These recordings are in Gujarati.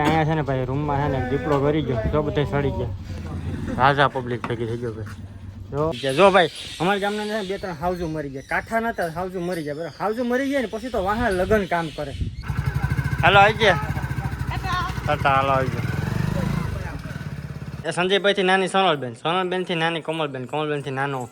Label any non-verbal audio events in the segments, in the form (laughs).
અહીંયા છે ને ભાઈ, રૂમમાં છે ને દીપડો કરી ગયો. જો બધા સડી ગયા. રાજા પબ્લિક ભેગી થઈ ગયો ભાઈ. જો. ભાઈ, અમારા ગામના બે ત્રણ હાઉઝો મરી ગયા. કાંઠા નતા હાઉઝો મરી ગયા. બરાબર. હાઉઝો મરી ગયા ને પછી તો વાહન લગન કામ કરે. હાલો, આવી ગયા. હાલો, આવી ગયા. સંજયભાઈ થી નાની સોનલબેન. સોનલબેન નાની કોમલબેન. કોમલબેનથી નાનો.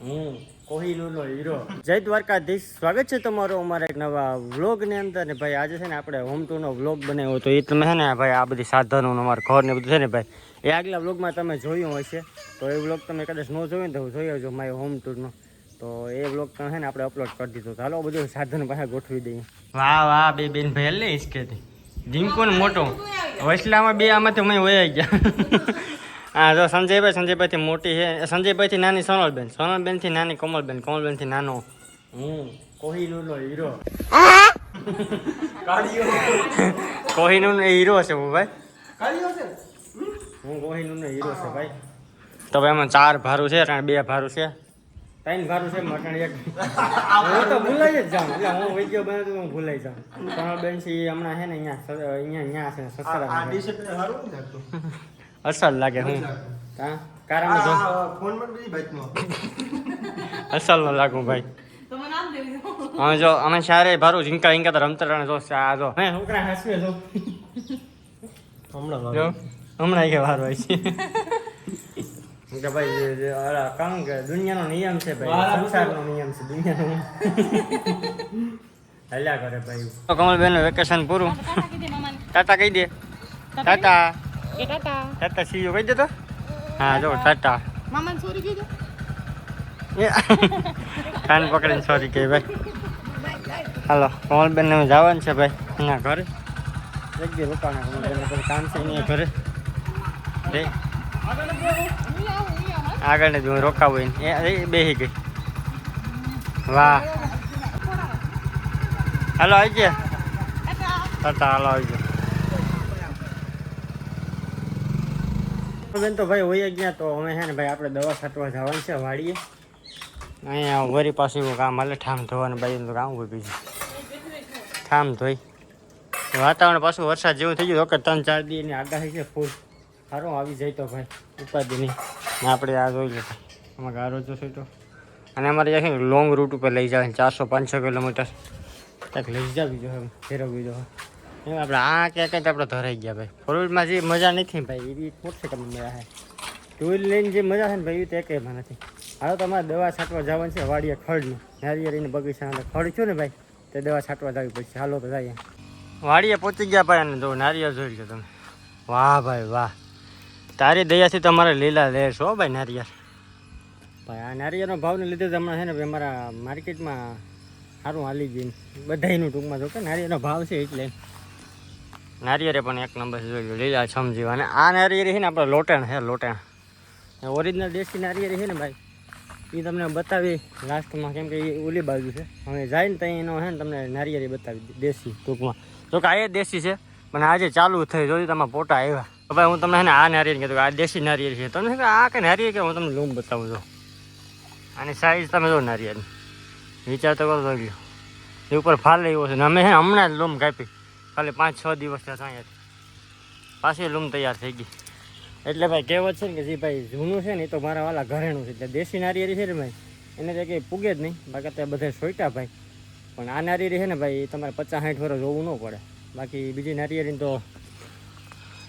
હું કોહિનૂરનો હીરો. જય દ્વારકાધીશ. સ્વાગત છે તમારો અમારા એક નવા વ્લોગની અંદર. ને ભાઈ આજે છે ને આપણે હોમ ટૂર નો વ્લોગ બનાવ્યો તો એ તમે છે ને ભાઈ આ બધી સાધનો અમારે ઘર ને બધું છે ને ભાઈ, એ આગલા વ્લોગમાં તમે જોયું હશે. તો એ વ્લોગ તમે કદાચ ન જોયું તો જોઈ આવજો મારી હોમ ટૂરનો તો એ વ્લોગ તમે છે ને આપણે અપલોડ કરી દીધો. હાલો, બધું સાધન પાસે ગોઠવી દઈએ. વાહ વાહ, બે બેન ભાઈ એટલે હિસકેથી ડીંકો મોટો. વસલામાં બે આમાંથી અમે વયા ગયા. હા જો સંજયભાઈ સંજયભાઈથી મોટી છે. સંજયભાઈથી નાની સોનલબેન. સોનલબેનથી નાની કોમલબેન. કોમલબેનથી નાનો. હું કોહિનૂરનો હીરો. કોહિનૂર એ હીરો છે હું ભાઈ. હું કોહિનૂરનો હીરો છે ભાઈ. તો ભાઈ એમાં ચાર ભારું છે ત્રણ બે ભારું છે. ત્રણ ભારું છે મટણ એક. હું તો ભૂલાઈ જ જાઉં. એટલે હું વીડિયો બને તો હું ભૂલાઈ જાઉં. સોનલબેન છે એ હમણાં છે ને અહીંયા અહીંયા અહીંયા છે સસરા અસર લાગે હું. હા કારામાં જો અસલ નો લાગુ ભાઈ. અમે જો અમે સારે ભારું ઝીંકા ઝીંકા તો રમતા રણે જો આ જો. હે છોકરા હસવે જો. હમણાં જો. હમણાં કે વાર હોય છે. કે ભાઈ કામ કે દુનિયાનો નિયમ છે ભાઈ સંસારનો નિયમ છે દુનિયાનો. હલ્યા કરે ભાઈ. કમલબેનનું વેકેશન પૂરું. ટાટા કહી દે. Tata tata. Tata see you કહી દેતો? હા જો ટાટા. મામાને સોરી કહી એ કાન પકડીને સોરી કહી ભાઈ. હાલો કોમલબેન ને જવાનું છે ભાઈ એના ઘરે. એક દી રોકાણ કોમલબેન કામ છે એની ઘરે. રે આગળ ને જો રોકાવું એ બેસી ગઈ. વાહ. હાલો આવી ગયા. ટાટા હાલો આવી ગયા. બેન તો ભાઈ હોય ગયા તો અમે છે ને ભાઈ આપણે દવા છાંટવા જવાનું છે, વાડીએ. અહીંયા વરી એવું કામ હાલે, ઠામ ધોવાનું બાજુ કામ હોય બીજું. ઠામ ધોઈ. વાતાવરણ પાછું વરસાદ જેવું થઈ ગયું ઓકે ત્રણ ચાર દીની આગાહી છે ફૂલ. સારું આવી જાય તો ભાઈ ઉપાધિની આપણે આ જોઈ લે આમાં ગારો જોશે તો અને અમારે ત્યાં લોંગ રૂટ ઉપર લઈ જાય ચારસો પાંચસો કિલોમીટર. ક્યાંક લઈ જાવી જો ફેરવવી જો એમ આપણે આ ક્યાંક ક્યાંક આપણે ધરાઈ ગયા ભાઈ? ફોર વ્હીલમાં જે મજા નથી ભાઈ એવી મોટી તમને મજા છે ટુ વ્હીલ લઈને જે મજા છે ને ભાઈ એવી તો એકેયમાં નથી. હાલો તમારે દવા છાંટવા જવાનું છે, વાડીએ ખડનું. નારિયેળીને બગીચા ખડ છું ને ભાઈ, તે દવા છાંટવા જવી પડશે. હાલો તો જઈએ. વાડીએ પહોંચી ગયા ભાઈ, અને જો નારિયેળ જોઈ લો તમે. વાહ ભાઈ, વાહ. તારી દયાથી તમારે લીલા લેર છો ભાઈ, નારિયેળ. ભાઈ, આ નારિયેળનો ભાવને લીધે જ હમણાં છે ને ભાઈ, અમારા માર્કેટમાં સારું હાલી ગયું. બધાયનું ટૂંકમાં જો કે નારિયેળનો ભાવ છે એટલે. નારિયેળે પણ એક નંબર જોઈ લીલા સમજીવ અને આ નારિયેરી છે ને આપણે લોટેણ છે, લોટેણ. ઓરિજિનલ દેશી નારિયેરી છે ને ભાઈ એ તમને બતાવી લાસ્ટમાં કેમ કે એ ઓલી બાજુ છે. હવે જાય ને ત્યાં એનો છે ને તમને નારિયેરી બતાવી દેશી ટૂંકમાં. જો કે આ એ દેશી છે, પણ આજે ચાલુ થઈ જોયું તમારા ફોટા આવ્યા. તો ભાઈ હું તમને છે ને આ નારિયેળ કહેતો આ દેશી નારિયેળ છે. તમને આ કે નારિયેળ કે, હું તમને લૂમ બતાવું છું આની સાઈઝ તમે જો નારિયેળની. વિચાર તો કરો, જોઈ લો એ ઉપર ફાલ એવો છે ને અમે હમણાં જ લૂમ કાપી. ખાલી પાંચ છ દિવસ થયા અહીંયાથી પાછી લૂમ તૈયાર થઈ ગઈ. એટલે ભાઈ કહેવત છે ને કે જે ભાઈ જૂનું છે ને એ તો મારા વાલા ઘરેણું છે. એટલે દેશી નારિયેરી છે ને ભાઈ એને તો કંઈ પૂગે જ નહીં. બાકી ત્યાં બધા સોઈટા ભાઈ. પણ આ નારિયેળી છે ને ભાઈ તમારે પચાસ સાઠ વર્ષ જોવું ન પડે. બાકી બીજી નારિયેળી તો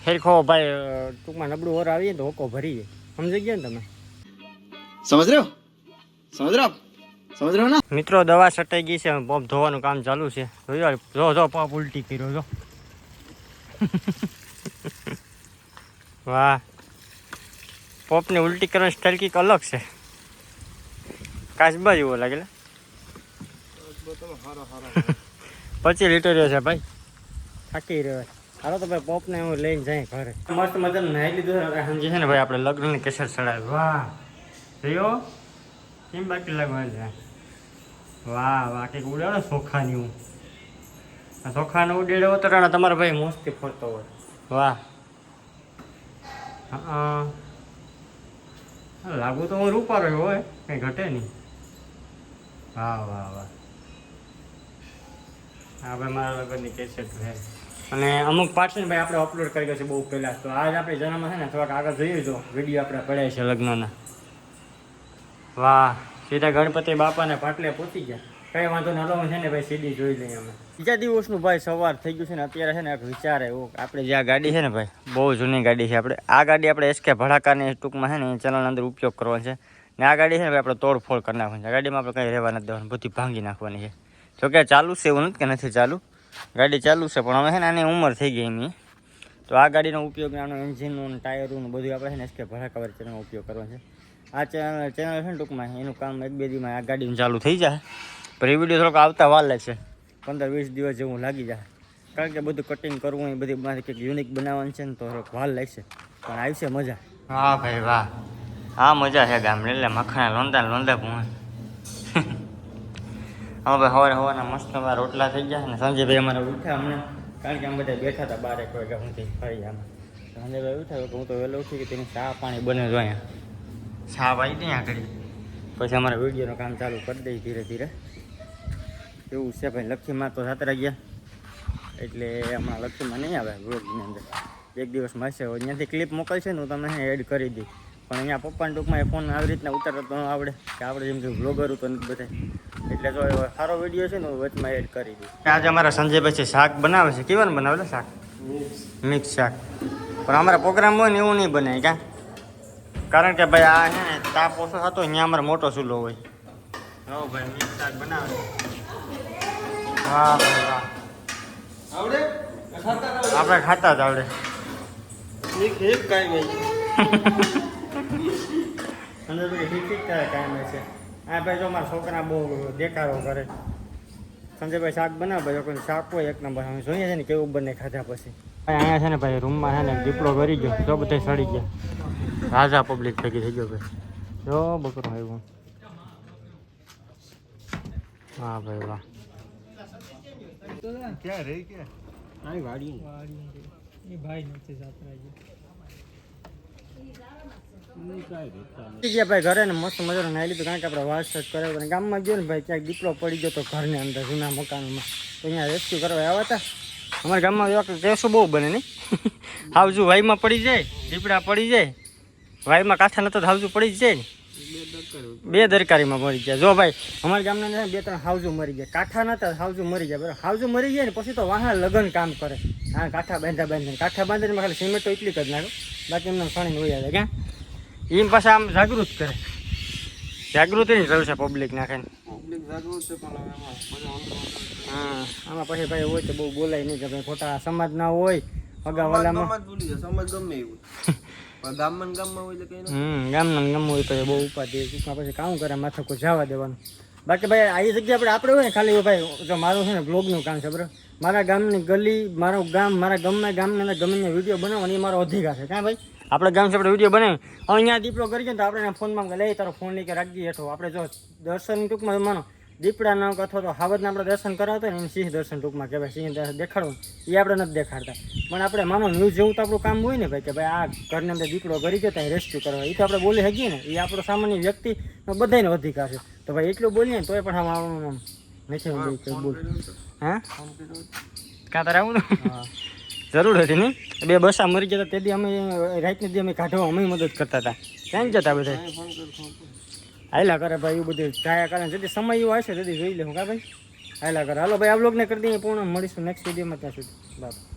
ખેરખો ભાઈ ટૂંકમાં નબળું ઓર આવીએ ને તો હોકો ભરીએ. સમજી ગયા ને તમે? સમજ રહ્યો? સમજ રહ્યો? રહ્યો મિત્રો, દવા છટાઈ ગઈ છે. પંપ ધોવાનું કામ ચાલુ છે. જોયો જો જો પંપ ઉલટી કર્યો, જો. (laughs) વાહ. પોપની ઉલટી કરવાની સ્ટાઇલ કંઈક અલગ છે. કાચબા જેવો લાગે લે. (laughs) પચીસ લીટર છે ભાઈ. થાકી રહ્યો હારો તો ભાઈ, પોપને હું લઈને જાય ઘરે. મસ્ત મજાનું નાહી લીધું સમજે છે ને ભાઈ, આપણે લગ્નની કેસર ચડાવી. વાહ. રહ્યો કેમ બાકી લાગવાનું છે? વાહ વાહ, કંઈક ઉડાડો સોખાની હું આ ચોખાનો ઉડેડો ઉતરાણા તમારો ભાઈ મોસ્તી ફરતો હોય. વાહ. લાગુ તો હું રૂપારો હોય, કંઈ ઘટે નહીં. વાહ વાહ વાહ. હા મારા લગ્નની કેસેટ છે. અને અમુક પાર્ટ ભાઈ આપણે અપલોડ કરી છે બહુ પહેલાં. તો આજ આપણે જન્મ છે ને, થોડાક આગળ જોઈએ તો વીડિયો આપણે પડ્યા છે લગ્નના. વાહ. સીધા ગણપતિ બાપાને પાટલે પહોંચી ગયા. કઈ વાંધો ન હલો છે ને ભાઈ સીધી જોઈ લઈએ અમે. બીજા દિવસનું ભાઈ સવાર થઈ ગયું છે ને, અત્યારે છે ને એક વિચાર આવ્યો આપણે જે આ ગાડી છે ને ભાઈ, બહુ જૂની ગાડી છે આપણે. આ ગાડી આપણે એસકે ભડાકાની ટૂંકમાં છે ને, એ ચલણ અંદર ઉપયોગ કરવાનો છે. ને આ ગાડી છે ને ભાઈ, આપણે તોડફોડ કરી નાખવાની છે. ગાડીમાં આપણે કંઈ રહેવા નથી દેવાનું, બધી ભાંગી નાખવાની છે. જોકે ચાલુ છે, એવું નથી કે નથી ચાલુ. ગાડી ચાલુ છે, પણ હવે છે ને, આની ઉંમર થઈ ગઈ એમની. તો આ ગાડીનો ઉપયોગ આનો એન્જિનનું ટાયરનું બધું આપણે છે ને એસકે ભડાકા વચ્ચેનો ઉપયોગ કરવાનો છે. આ ચેનલ ચેનલ છે ને ટૂંકમાં, એનું કામ એક બે દીમાં આ ગાડીનું ચાલુ થઈ જાય. પણ એ વીડિયો થોડોક આવતા વાર લાગશે પંદર વીસ દિવસ જેવું લાગી જાય. કારણ કે બધું કટિંગ કરવું, એ બધી મારે કંઈક યુનિક બનાવવાનું છે ને તો થોડોક વાર લાગશે. પણ આવશે મજા. હા ભાઈ વાહ. હા મજા છે ગામડે એટલે મખાણા લોંધા લોંધા પૂણ હા (laughs) ભાઈ સવારે સવારના મસ્ત અમારા રોટલા થઈ ગયા ને સંજયભાઈ અમારે ઉઠ્યા અમને. કારણ કે અમે બધા બેઠા હતા બારે કોઈ ગામથી ફરી આમાં. સંજયભાઈ ઉઠ્યા હું તો વહેલો ઉઠી કે તેની ચા પાણી બને જો અહીંયા. ચા આવી ત્યાં આગળ. પછી અમારા વિડીયોનું કામ ચાલુ કરી દઈએ ધીરે ધીરે. એવું છે ભાઈ લક્ષ્મીમાં તો સાતરા ગયા. એટલે હમણાં લક્ષ્મીમાં નહીં આવે વ્લોગની અંદર. એક દિવસ મળશે. ત્યાંથી ક્લિપ મોકલશે ને હું તમને એડ કરી દઈ પણ અહીંયા પપ્પાને ટૂંકમાં એ ફોન આવી રીતના ઉતારતો ન આવડે. કે આપણે જેમ કે વ્લોગર તો નથી બધા એટલે તો સારો વીડિયો છે ને હું વચમાં એડ કરી દઈ આજે અમારા સંજયભાઈ છે શાક બનાવે છે. કેવાનું બનાવે શાક? મિક્સ શાક. પણ અમારા પ્રોગ્રામ હોય ને એવું નહીં બને ક્યાં કારણ કે ભાઈ આ છે ને તાપ ઓછો થતો અહીંયા અમારે મોટો ચૂલો હોય. હો ભાઈ મિક્સ શાક બનાવે. હા ભાઈ વાહ આવડે? આપણે ખાતા જ આવડે. એક એક કાંઈ નહીં. (laughs) અંદર કાંઈ છે. આ ભાઈ જો મારા છોકરા બહુ દેખાડો કરે. સંજયભાઈ શાક બનાવે ભાઈ કોઈ શાક હોય એક નંબર. અમે જોઈએ છે ને કેવું બને ખાધા પછી. અહીંયા છે ને ભાઈ રૂમમાં છે ને દીપડો કરી ગયો. તો બધા સડી ગયા. રાજા પબ્લિક ભેગી થઈ ગયો ભાઈ. જો બકરો આવ્યો. હા ભાઈ વાહ. ક્યાં રહી ક્યાં વાડી ભાઈ નથી જાત્રા ગયા ભાઈ ઘરે ને મસ્ત મજાનો નાઈ લીધું કારણ કે આપણે વાસ જ કરાવ્યો અને ગામમાં ગયો ને ભાઈ ક્યાંક દીપડો પડી ગયો તો ઘરની અંદર જૂના મકાનમાં. તો અહીંયા રેસ્ક્યુ કરવા આવ્યા હતા. અમારા ગામમાં એવા કેસો બહુ બને નહીં. (laughs) હાવજુ વાઈમાં પડી જાય દીપડા પડી જાય. વાઈમાં કાંઠા નતો તો હાવજુ પડી જ જાય ને. બે દરકારીમાં મરી ગયા. જો ભાઈ અમારા ગામના બે ત્રણ હાવજુ મરી ગયા. કાંઠા નતા હાવજુ મરી ગયા. બરાબર. હાવજુ મરી ગયા ને પછી તો વાહન લગન કામ કરે. હા કાંઠા બાંધા બાંધીને કાંઠા બાંધીને ખાલી સિમેન્ટ તો એટલી જ નાખો. બાકી એમને પાણી હોય આવે ક્યાં એમ પાછા આમ જાગૃત કરે. જાગૃતિ પબ્લિક નાખે પબ્લિક જાગૃત છે બધા અંદર હા આમાં પછી ભાઈ હોય તો બહુ બોલાય નહીં કે ભાઈ ખોટા સમાજ ના હોય અગાવાલામાં સમાજ ગમે એવું ગામમાં ગામમાં હોય એટલે હમ, ગામના ને ગામમાં હોય તો બહુ ઉપાધિ ટૂંકમાં પછી કામ કરે? માથા કોઈ જવા દેવાનું. બાકી ભાઈ આવી જગ્યા આપણે આપણે હોય ને ખાલી ભાઈ, જો મારું છે ને બ્લોગનું કામ છે, બરાબર? મારા ગામની ગલી, મારું ગામ, મારા ગમે ગામની અંદર ગમે વીડિયો બનાવવાનો, એ મારો અધિકાર છે. કાં ભાઈ? આપણે ગામ છે, આપણે વીડિયો બનાવી અહીંયા દીપડો કરી તો આપણે ફોનમાં લઈ તારો ફોન લઈ કે રાખી હેઠો. આપણે જો દર્શન ટૂંકમાં માનો દીપડાના અથવા તો હાવજના આપણે દર્શન કરાવતા ને એને સિંહ દર્શન ટૂંકમાં કહેવાય. સિંહ દર્શન દેખાડવું એ આપણે નથી દેખાડતા. પણ આપણે માનો ન્યૂઝ જેવું તો આપણું કામ હોય ને ભાઈ કે ભાઈ આ ઘરની અંદર દીપડો કરી ગયો ત્યાં રેસ્ક્યુ કરવા. એ તો આપણે બોલી શકીએ ને. એ આપણો સામાન્ય વ્યક્તિ બધાને અધિકાર છે. તો ભાઈ એટલું બોલીએ ને તોય પણ આમ આમ નથી હું બોલ હા? કાં તારે આવું ને જરૂર હતી નહીં બે બસા મરી જતા તેથી અમે રાતની દી અમે કાઢવા અમે મદદ કરતા હતા. ક્યાં જતા બધા? ફોન કર ભાઈ, એવું બધું જાયા કરે જેથી સમય એવો હશે, તેથી જોઈ લેવું કા ભાઈ? હાયલા કરે. હાલો ભાઈ, આ બ્લોગને કરી દઈએ પૂર્ણ. મળીશું નેક્સ્ટ વિડીયોમાં ત્યાં સુધી. બાય.